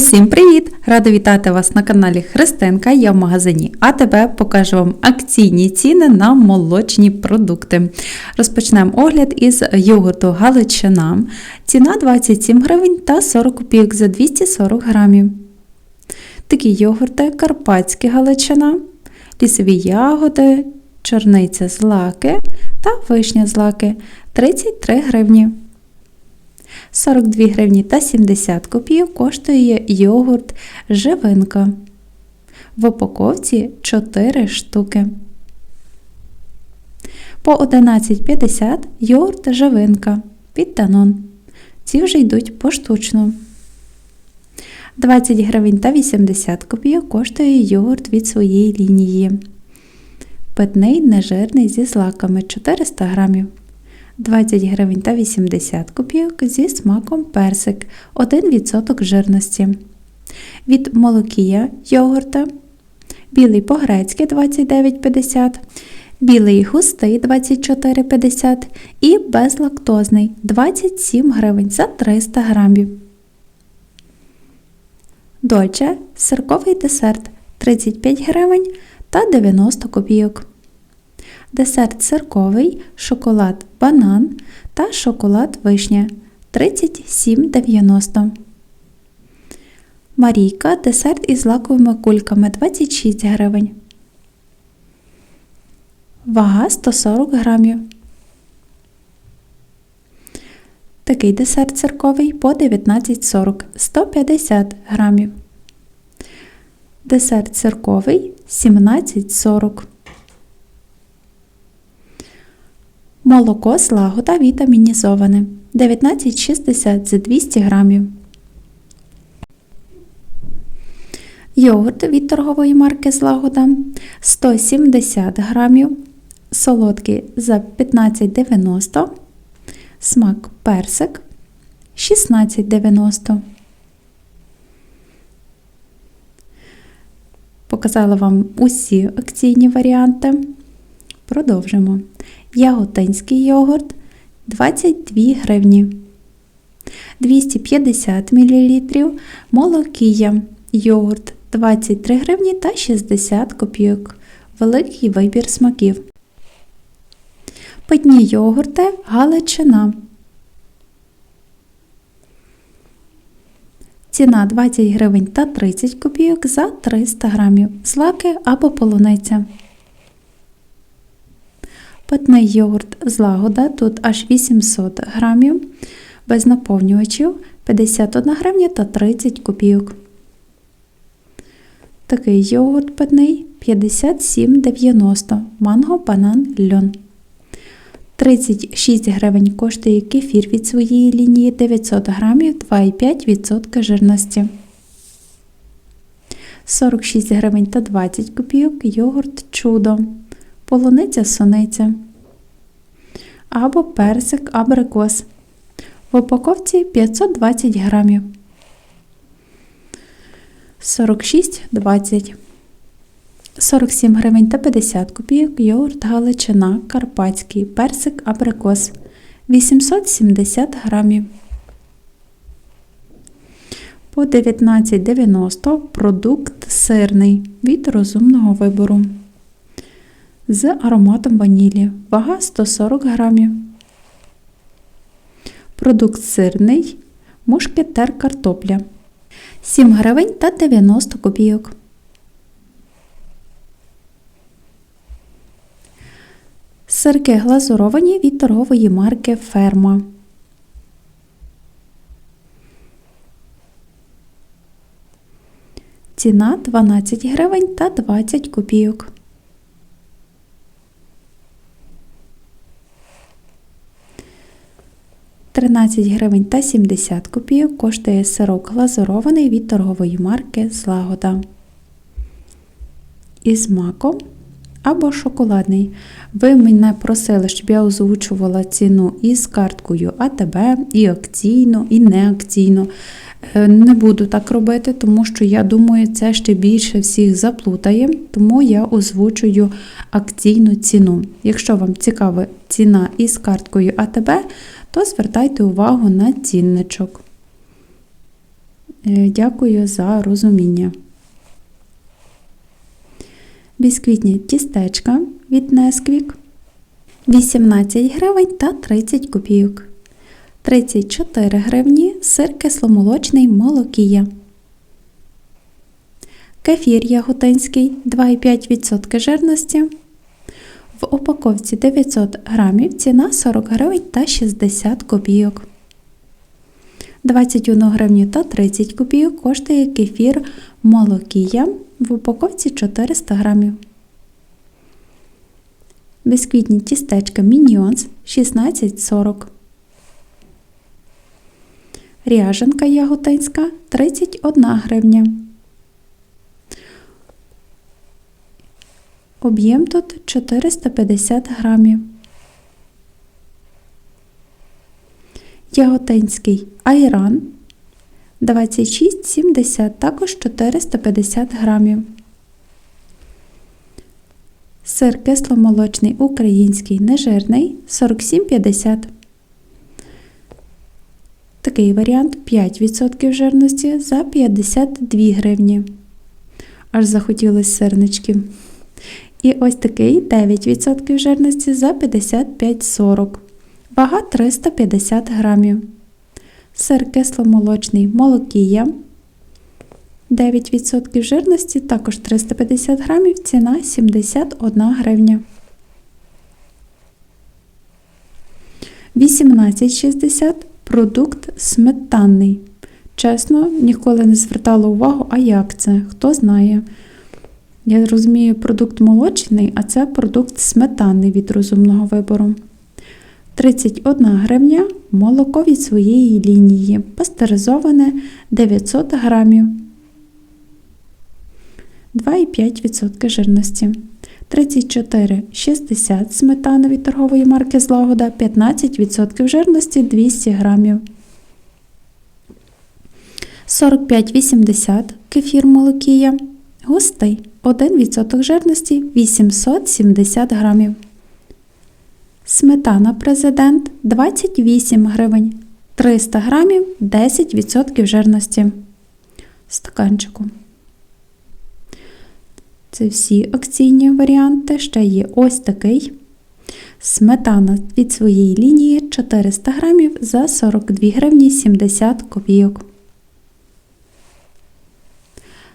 Усім привіт! Рада вітати вас на каналі Христинка. Я в магазині АТБ покажу вам акційні ціни на молочні продукти. Розпочнемо огляд із йогурту Галичина. Ціна 27 гривень та 40 копійок за 240 грамів. Такі йогурти Карпатські Галичина, лісові ягоди, чорниця з лаки та вишня з лаки 33 гривні. 42 гривні та 70 копійок коштує йогурт живинка. В упаковці 4 штуки. По 11,50 йогурт живинка під данон. Ці вже йдуть поштучно. 20 гривень та 80 копійок коштує йогурт від своєї лінії. Питний нежирний зі злаками 400 грамів. 20 гривень та 80 копійок зі смаком персик 1% жирності. Від молокія йогурта. Білий по-грецьки 29,50, білий густий 24,50 і безлактозний 27 гривень за 300 грамів. Дольче сирковий десерт 35 гривень та 90 копійок десерт цирковий, шоколад банан та шоколад вишня 37,90. Марійка десерт із лаковими кульками 26 гривень. Вага 140 грамів. Такий десерт цирковий по 19,40 150 грамів. Десерт цирковий 17,40 Молоко злагода вітамінізоване 19,60 за 200 грамів. Йогурт від торгової марки Злагода 170 грамів. Солодкий за 15,90 Смак персик 16,90. Показала вам усі акційні варіанти. Продовжимо. Яготинський йогурт 22 гривні. 250 мл. Молокія йогурт 23 гривні та 60 копійок. Великий вибір смаків. Питні йогурти Галичина. Ціна 20 гривень та 30 копійок за 300 грамів. Злаки або полуниця. Питний йогурт злагода, тут аж 800 грамів, без наповнювачів 51 гривня та 30 копійок. Такий йогурт питний 57,90 манго банан льон. 36 гривень коштує кефір від своєї лінії 900 грамів 2,5% жирності. 46 гривень та 20 копійок йогурт чудо полуниця суниця або персик абрикос. В упаковці 520 грамів. 46,20 47 гривень та 50 копійок йогурт Галичина, Карпатський, персик абрикос 870 грамів. По 19,90 продукт сирний від розумного вибору з ароматом ванілі. Вага 140 грамів. Продукт сирний, мушкетер картопля 7 гривень та 90 копійок. Сирки глазуровані від торгової марки Ферма. Ціна 12 гривень та 20 копійок. 13 гривень та 70 копійок коштує сирок глазурований від торгової марки Злагода. Із маком або шоколадний. Ви мене просили, щоб я озвучувала ціну із карткою АТБ, і акційно, і неакційно. Е, не буду так робити, тому що я думаю, це ще більше всіх заплутає, тому я озвучую акційну ціну. Якщо вам цікава ціна із карткою АТБ, то звертайте увагу на цінничок. Е, Дякую за розуміння. Бісквітні тістечка від Несквік 18 гривень та 30 копійок. 34 гривні сир кисломолочний молокія. Кефір яготинський 2,5% жирності. В упаковці 900 грамів ціна 40 гривень та 60 копійок. 21 гривню та 30 копійок коштує кефір молокія в упаковці 400 грамів. Бісквітні тістечка Міньйонс 16,40. Ряженка яготинська 31 гривня. Об'єм тут 450 грамів. Яготинський айран 26,70, також 450 грамів. Сир кисломолочний український нежирний 47,50. Такий варіант 5% жирності за 52 гривні. Аж захотілося сирничків. І ось такий 9% жирності за 55,40. Вага 350 грамів. Сир кисломолочний молокія 9% жирності, також 350 грамів, ціна 71 гривня. 18,60 продукт сметанний. Чесно, ніколи не звертала увагу, а як це? Хто знає. Я розумію, продукт молочний, а це продукт сметанний від розумного вибору. 31 гривня молоко від своєї лінії, пастеризоване 900 грамів. 2,5% жирності. 34,60 сметана від торгової марки Злагода, 15% жирності 200 грамів. 45,80 кефір молокія. Густий 1% жирності 870 грамів. Сметана президент 28 гривень. 300 грамів 10% жирності. Стаканчику. Це всі акційні варіанти. Ще є ось такий. Сметана від своєї лінії 400 грамів за 42 гривні 70 копійок.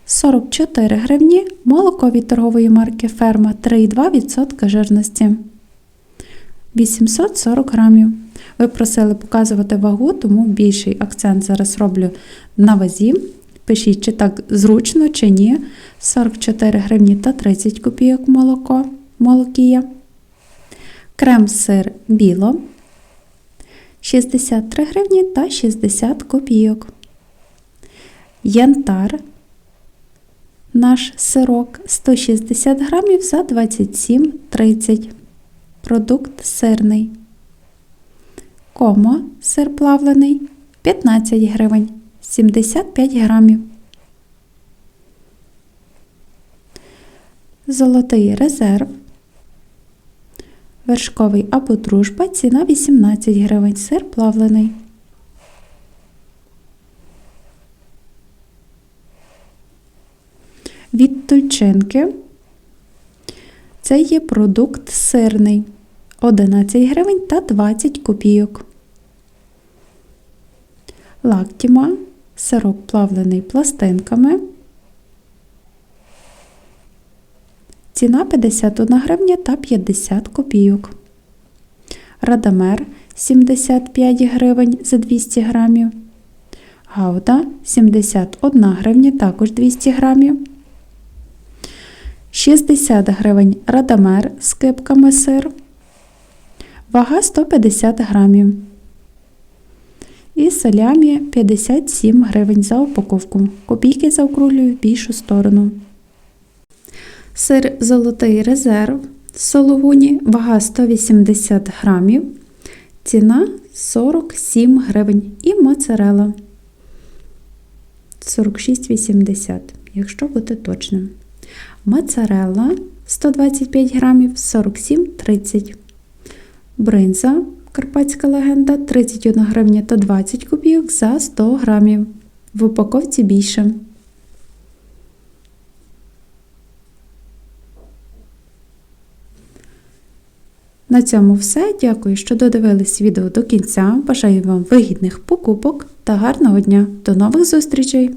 44 гривні молоко від торгової марки Ферма 3,2% жирності. 840 грамів. Ви просили показувати вагу, тому більший акцент зараз роблю на вазі. Пишіть, чи так зручно, чи ні. 44 гривні та 30 копійок молоко, молокія. Крем-сир біло 63 гривні та 60 копійок. Янтар наш сирок 160 грамів за 27,30. Продукт сирний. Комо сир плавлений 15 гривень 75 грамів. Золотий резерв. Вершковий або дружба. Ціна 18 гривень. Сир плавлений. Від тульчинки. Це є продукт сирний. 11 гривень та 20 копійок. Лактіма. Сирок плавлений пластинками. Ціна 51 гривня та 50 копійок. Радамер 75 гривень за 200 грамів. Гауда 71 гривня також 200 грамів. 60 гривень радамер з кипками сир. Вага 150 грамів. І салямі 57 гривень за упаковку. Копійки заокруглюю в більшу сторону. Сир золотий резерв сологуні, вага 180 грамів, ціна 47 гривень і моцарела 46,80, якщо бути точним. Моцарелла 125 грамів 47,30. Бринза Карпатська легенда 31 гривня та 20 копійок за 100 грамів. в упаковці більше. На цьому все. Дякую, що додивились відео до кінця. Бажаю вам вигідних покупок та гарного дня. До нових зустрічей!